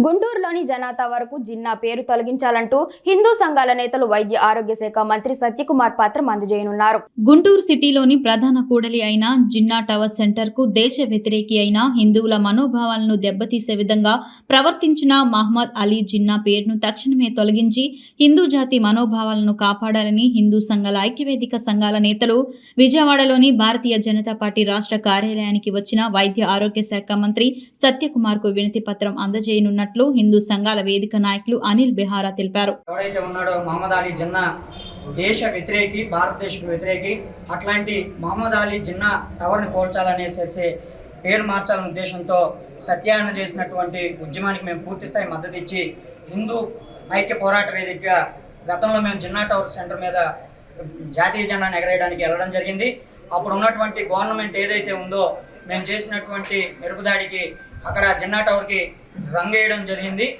గుంటూరులోని జనాతా వరకు జిన్నా పేరు తొలగించాలంటూ హిందూ సంఘాల నేతలు వైద్య ఆరోగ్య శాఖ మంత్రి సత్యకుమార్ పత్రం అందజేయనున్నారు గుంటూరు సిటీలోని ప్రధాన కూడలి అయిన జిన్నా టవర్ సెంటర్కు దేశ వ్యతిరేకి అయిన హిందువుల మనోభావాలను దెబ్బతీసే విధంగా ప్రవర్తించిన మహమ్మద్ అలీ జిన్నా పేరును తక్షణమే తొలగించి హిందూ జాతి మనోభావాలను కాపాడాలని హిందూ సంఘాల ఐక్యవేదిక సంఘాల నేతలు విజయవాడలోని భారతీయ జనతా పార్టీ రాష్ట్ర కార్యాలయానికి వచ్చిన వైద్య ఆరోగ్య శాఖ మంత్రి సత్యకుమార్కు వినతి పత్రం చేస్తున్నట్లు హిందూ సంఘాల వేదిక నాయకులు అనిల్ బెహారా తెలిపారు. ఎవరైతే ఉన్నాడో మహమ్మద్ అలీ జిన్నా దేశ వ్యతిరేకి భారతదేశం వ్యతిరేకి అట్లాంటి మహమ్మద్ అలీ జిన్నా టవర్ని పోల్చాలనేసేసి పేరు మార్చాలనే ఉద్దేశంతో సత్యాయన చేసినటువంటి ఉద్యమానికి మేము పూర్తిస్థాయి మద్దతు ఇచ్చి హిందూ ఐక్య పోరాట వేదికగా గతంలో మేము జిన్నా టవర్ సెంటర్ మీద జాతీయ జెండాను ఎగరేయడానికి వెళ్ళడం జరిగింది. అప్పుడు ఉన్నటువంటి గవర్నమెంట్ ఏదైతే ఉందో మేము చేసినటువంటి మెరుపుదాడికి అక్కడ జిన్నా టవర్కి రంగు వేయడం జరిగింది.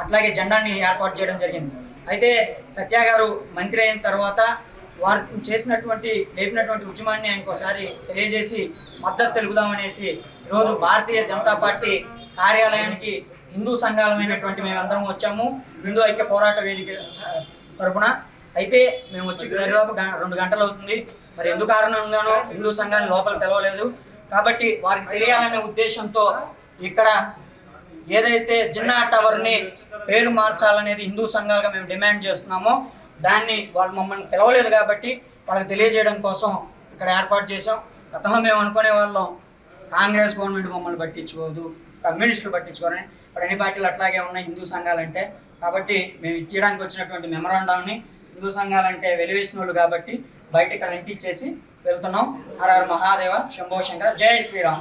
అట్లాగే జెండాని ఏర్పాటు చేయడం జరిగింది. అయితే సత్య గారు మంత్రి అయిన తర్వాత వారు చేసినటువంటి లేపినటువంటి ఉద్యమాన్ని ఇంకోసారి తెలియజేసి మద్దతు తెలుపుదామనేసి ఈరోజు భారతీయ జనతా పార్టీ కార్యాలయానికి హిందూ సంఘాలమైనటువంటి మేమందరం వచ్చాము. హిందూ ఐక్య పోరాట వేదిక తరపున. అయితే మేము వచ్చి దరిదాపు గ- రెండు గంటలు అవుతుంది. మరి ఎందుకు కారణంగానో హిందూ సంఘాన్ని లోపల పిలవలేదు కాబట్టి వారికి తెలియాలనే ఉద్దేశంతో ఇక్కడ ఏదైతే జిన్నా టవర్ని పేరు మార్చాలనేది హిందూ సంఘాలుగా మేము డిమాండ్ చేస్తున్నామో దాన్ని వాళ్ళు మమ్మల్ని పిలవలేదు కాబట్టి వాళ్ళకి తెలియజేయడం కోసం ఇక్కడ ఏర్పాటు చేసాం గతంలో మేము అనుకునే వాళ్ళం కాంగ్రెస్ గవర్నమెంట్ మమ్మల్ని పట్టించుకోదు కమ్యూనిస్టులు పట్టించుకోరని ఇప్పుడు అన్ని పార్టీలు అట్లాగే ఉన్నాయి హిందూ సంఘాలంటే. కాబట్టి మేము ఇచ్చేయడానికి వచ్చినటువంటి మెమరాండంని హిందూ సంఘాలంటే వెలివేసిన వాళ్ళు కాబట్టి బయట ఇక్కడ ఇంటిచ్చేసి వెళ్తున్నాం. ఆర్ఆర్ మహాదేవ శంభో శంకర జై శ్రీరామ్.